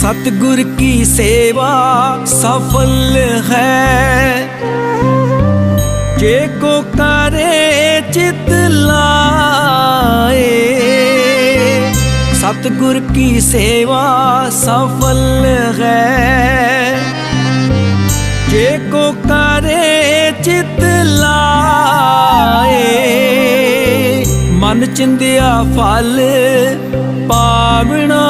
सतगुर की सेवा सफल है जे को करे चित लाए सतगुर की सेवा सफल है जे को करे चित ਲਾਏ ਮਨ ਚਿੰਦਿਆ ਫਲ ਪਾਵਣਾ